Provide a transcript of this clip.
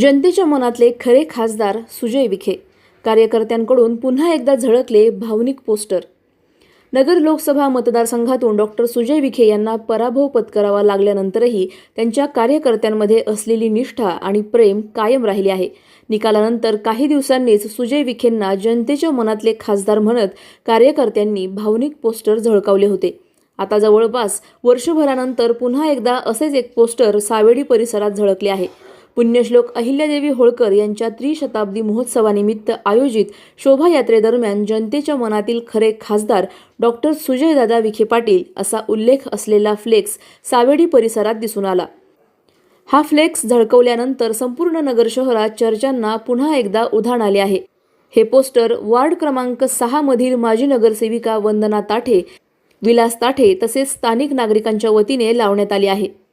जनतेच्या मनातले खरे खासदार सुजय विखे. कार्यकर्त्यांकडून पुन्हा एकदा झळकले भावनिक पोस्टर. नगर लोकसभा मतदारसंघातून डॉक्टर सुजय विखे यांना पराभव पत्करावा लागल्यानंतरही त्यांच्या कार्यकर्त्यांमध्ये असलेली निष्ठा आणि प्रेम कायम राहिले आहे. निकालानंतर काही दिवसांनीच सुजय विखेंना जनतेच्या मनातले खासदार म्हणत कार्यकर्त्यांनी भावनिक पोस्टर झळकावले होते. आता जवळपास वर्षभरानंतर पुन्हा एकदा असेच एक पोस्टर सावेडी परिसरात झळकले आहे. पुण्यश्लोक अहिल्यादेवी होळकर यांच्या त्रिशताब्दी महोत्सवानिमित्त आयोजित शोभायात्रेदरम्यान जनतेच्या मनातील खरे खासदार डॉक्टर सुजयदादा विखे पाटील असा उल्लेख असलेला फ्लेक्स सावेडी परिसरात दिसून आला. हा फ्लेक्स झळकवल्यानंतर संपूर्ण नगर शहरात चर्चांना पुन्हा एकदा उधाण आले आहे. हे पोस्टर वार्ड क्रमांक सहा मधील माजी नगरसेविका वंदना ताठे विलास ताठे तसेच स्थानिक नागरिकांच्या वतीने लावण्यात आले आहे.